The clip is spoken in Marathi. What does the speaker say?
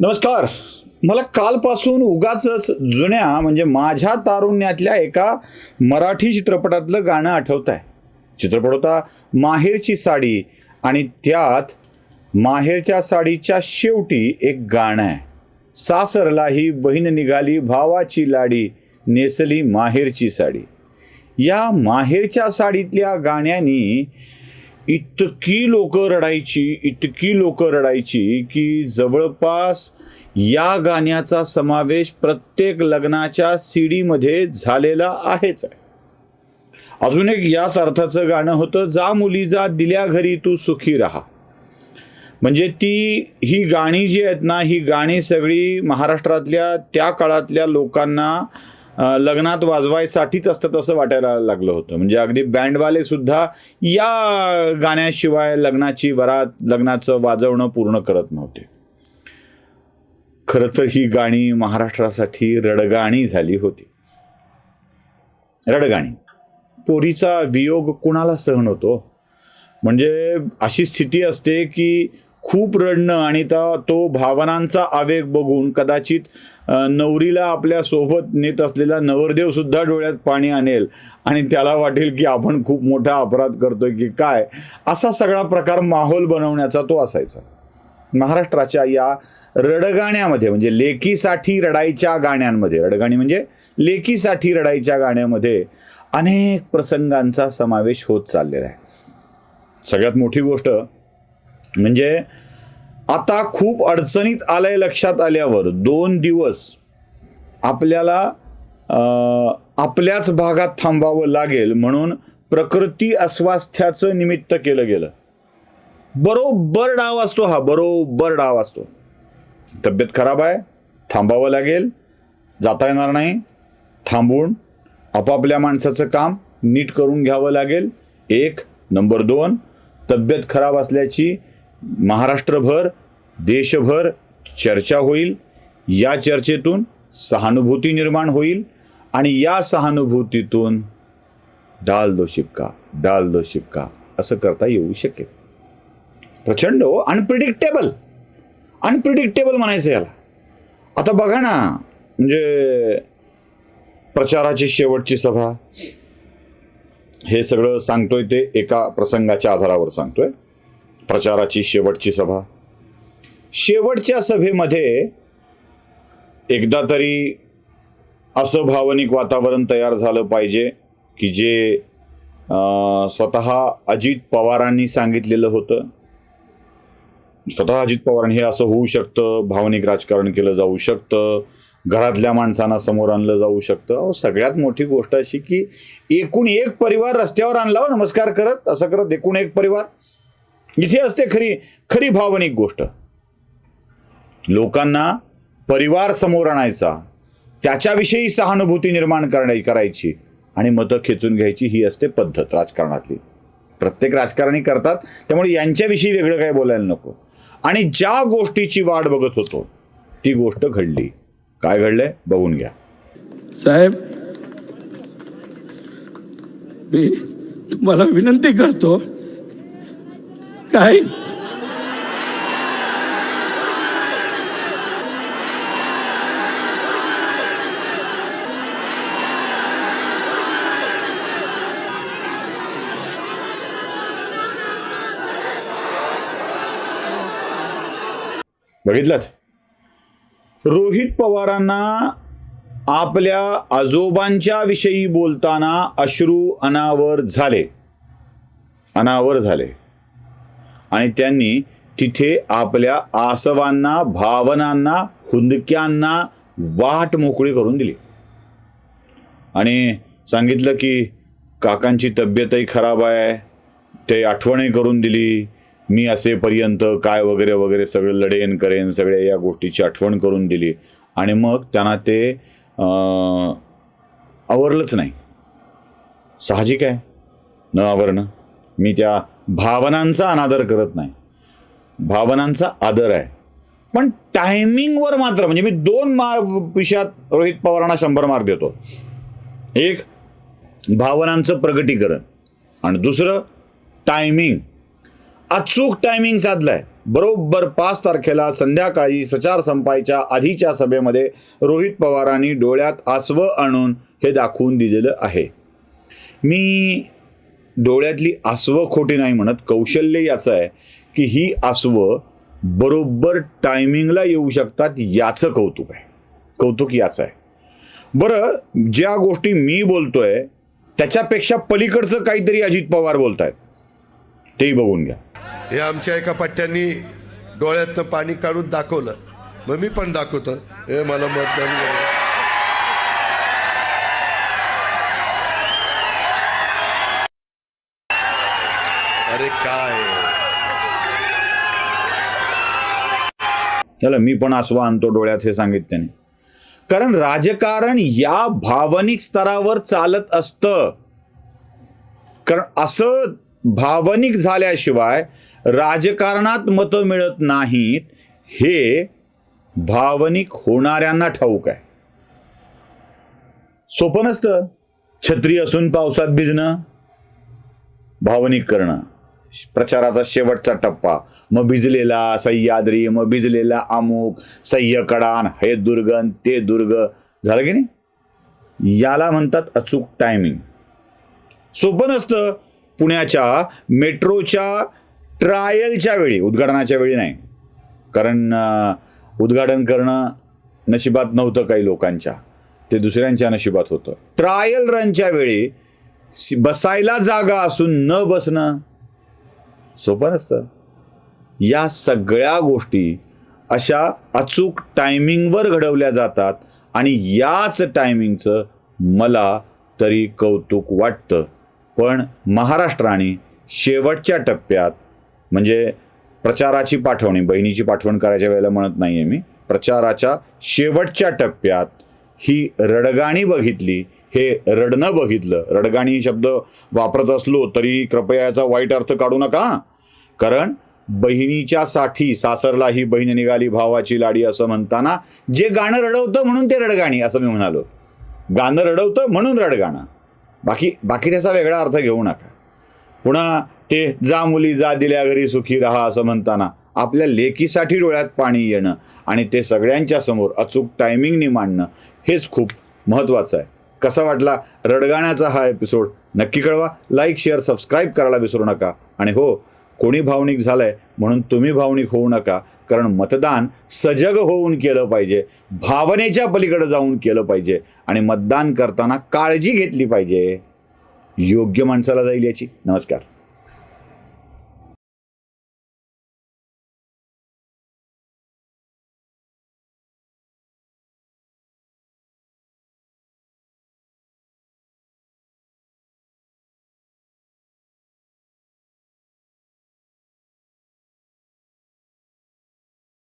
नमस्कार. मला कालपासून उगाच जुन्या म्हणजे माझ्या तारुण्यातल्या एका मराठी चित्रपटातलं गाणं आठवत आहे चित्रपट होता माहेरची साडी आणि त्यात माहेरच्या साडीच्या शेवटी एक गाणं आहे. सासरला ही बहीण निघाली भावाची लाडी नेसली माहेरची साडी. या माहेरच्या साडीतल्या गाण्यानी इतकी लोक रडायची इतकी लोक रडायची की जवळपास या गाण्याचा समावेश प्रत्येक लग्नाच्या सीडीमध्ये झालेला आहेच. आहे अजून एक याच अर्थाचं गाणं होतं जा मुली जा दिल्या घरी तू सुखी राहा. म्हणजे ती ही गाणी जी आहेत ना ही गाणी सगळी महाराष्ट्रातल्या त्या काळातल्या लोकांना लग्नात वाजवायसाठीच असतात असं वाटायला लागलं होतं. म्हणजे अगदी बँडवाले सुद्धा या गाण्याशिवाय लग्नाची वरात लग्नाचं वाजवणं पूर्ण करत नव्हते. खरं तर ही गाणी महाराष्ट्रासाठी रडगाणी झाली होती. रडगाणी. पोरीचा वियोग कुणाला सहन होतो? म्हणजे अशी स्थिती असते की खूप रडणं आणि तो भावनांचा आवेग बघून कदाचित नवरीला आपल्यासोबत नेत असलेला नवरदेव सुद्धा डोळ्यात पाणी आणेल. आणि त्याला वाटेल की आपण खूप मोठा अपराध करतोय की काय? असा सगळा प्रकार माहोल बनवण्याचा तो असायचा. महाराष्ट्राच्या या रडगाण्यामध्ये म्हणजे लेकीसाठी रडायच्या गाण्यांमध्ये रडगाणी म्हणजे लेकीसाठी रडायच्या गाण्यामध्ये अनेक प्रसंगांचा समावेश होत चाललेला आहे. सगळ्यात मोठी गोष्ट म्हणजे आता खूप अडचणीत आलंय लक्षात आल्यावर दोन दिवस आपल्याला आपल्याच भागात थांबावं लागेल म्हणून प्रकृती अस्वास्थ्याचं निमित्त केलं गेलं. बरोबर डाव असतो हा बरोबर डाव असतो. तब्येत खराब आहे थांबावं लागेल जाता येणार नाही थांबून आपापल्या माणसाचं काम नीट करून घ्यावं लागेल. एक नंबर दोन तब्येत खराब असल्याची महाराष्ट्रभर देशभर चर्चा होईल. या चर्चेतून सहानुभूती निर्माण होईल आणि या सहानुभूतीतून डाल दो शिक्का डाल दो शिक्का असं करता येऊ शकेल. प्रचंड हो, अनप्रिडिक्टेबल अनप्रिडिक्टेबल म्हणायचं याला. आता बघा ना म्हणजे प्रचाराची शेवटची सभा हे सगळं सांगतोय ते एका प्रसंगाच्या आधारावर सांगतोय. प्रचाराची शेवटची सभा. शेवटच्या सभेमध्ये एकदा तरी असं भावनिक वातावरण तयार झालं पाहिजे की जे स्वतः अजित पवारांनी सांगितलेलं होतं. स्वतः अजित पवार हे असं होऊ शकतं भावनिक राजकारण केलं जाऊ शकतं घरातल्या माणसांना समोर आणलं जाऊ शकतं. अहो सगळ्यात मोठी गोष्ट अशी की एकूण एक परिवार रस्त्यावर आणला हो, नमस्कार करत असं करत एकूण एक परिवार. इथे असते खरी खरी भावनिक गोष्ट. लोकांना परिवार समोर आणायचा त्याच्याविषयी सहानुभूती निर्माण करण्या करायची आणि मतं खेचून घ्यायची ही असते पद्धत राजकारणातली. प्रत्येक राजकारणी करतात त्यामुळे यांच्याविषयी वेगळं काही बोलायला नको. आणि ज्या गोष्टीची वाट बघत होतो ती गोष्ट घडली. काय घडलंय? बघून घ्या. साहेब मी तुम्हाला विनंती करतो काय बघितलं रोहित पवारांना आपल्या आजोबांच्या विषयी बोलताना अश्रू अनावर झाले. अनावर झाले. आणि त्यांनी तिथे आपल्या आसवांना भावनांना हुंदक्यांना वाट मोकळी करून दिली. आणि सांगितलं की काकांची तब्येतही खराब आहे. ते आठवणही करून दिली. मी असेपर्यंत काय वगैरे वगैरे सगळं लढेन करेन सगळ्या या गोष्टीची आठवण करून दिली. आणि मग त्यांना ते आवरलंच नाही. साहजिक आहे. न आवरणं. मी त्या भावनांचा अनादर करत नाही. भावनांचा आदर आहे. पण टायमिंगवर मात्र म्हणजे मी दोन मार्क विषयात रोहित पवारांना शंभर मार्क देतो. एक भावनांचं प्रगटीकरण. आणि दुसरं टायमिंग अचूक टायमिंग साधलाय. बरोबर पाच तारखेला संध्याकाळी प्रचार संपायच्या आधीच्या सभेमध्ये रोहित पवारांनी डोळ्यात आसवं आणून हे दाखवून दिलेलं आहे. मी डोळ्यातली आसवं खोटी नाही म्हणत. कौशल्य याचं आहे की ही आसवं बरोबर टायमिंगला येऊ शकतात याचं कौतुक आहे. कौतुक याचं आहे. बरं ज्या गोष्टी मी बोलतोय त्याच्यापेक्षा पलीकडचं काहीतरी अजित पवार बोलतायत. तेही बघून घ्या. हे आमच्या एका पट्ट्यांनी डोळ्यातनं पाणी काढून दाखवलं. मग मी पण दाखवतो. हे मला मत अरे काय? चला मी पण आसवा आणतो डोळ्यात हे सांगितलं त्याने कारण राजकारण या भावनिक स्तरावर चालत असतं. कारण असं भावनिक झाल्याशिवाय राजकारणात मतं मिळत नाहीत हे भावनिक होणाऱ्यांना ठाऊक आहे. सोपं नसतं. छत्री असून पावसात भिजणं भावनिक करणं. प्रचाराचा शेवटचा टप्पा. मग भिजलेला सह्याद्री मग भिजलेला अमुक सह्यकडान हे दुर्गन ते दुर्ग. झालं की नाही? याला म्हणतात अचूक टायमिंग सोपं नसतं. पुण्याच्या मेट्रोच्या ट्रायलच्या वेळी उद्घाटनाच्या वेळी नाही. कारण उद्घाटन करणं नशिबात नव्हतं काही लोकांच्या. ते दुसऱ्यांच्या नशिबात होतं. ट्रायल रनच्या वेळी बसायला जागा असून न बसणं सोपं नसतं. या सगळ्या गोष्टी अशा अचूक टायमिंगवर घडवल्या जातात आणि याच टायमिंगचं मला तरी कौतुक वाटतं. पण महाराष्ट्राने शेवटच्या टप्प्यात म्हणजे प्रचाराची पाठवणी बहिणीची पाठवण करायच्या वेळेला म्हणत नाही आहे मी प्रचाराच्या शेवटच्या टप्प्यात ही रडगाणी बघितली हे रडणं बघितलं. रडगाणी शब्द वापरत असलो तरी कृपया याचा वाईट अर्थ काढू नका. कारण बहिणीच्या साठी सासरला ही बहीण निघाली भावाची लाडी असं म्हणताना जे गाणं रडवतं म्हणून ते रडगाणी असं मी म्हणालो. गाणं रडवतं म्हणून रडगाणं. बाकी बाकी त्याचा वेगळा अर्थ घेऊ नका. पुन्हा ते जा मुली जा दिल्या घरी सुखी राहा असं म्हणताना आपल्या लेकीसाठी डोळ्यात पाणी येणं आणि ते सगळ्यांच्या समोर अचूक टायमिंगनी मांडणं हेच खूप महत्त्वाचं आहे. कसा वाटला रडगाण्याचा हा एपिसोड नक्की कळवा. लाईक शेअर सबस्क्राईब करायला विसरू नका. आणि हो कोणी भावनिक झालंय म्हणून तुम्ही भावनिक होऊ नका. कारण मतदान सजग होऊन केलं पाहिजे. भावनेच्या पलीकडे जाऊन केलं पाहिजे. आणि मतदान करताना काळजी घेतली पाहिजे. योग्य माणसाला जाईल याची. नमस्कार.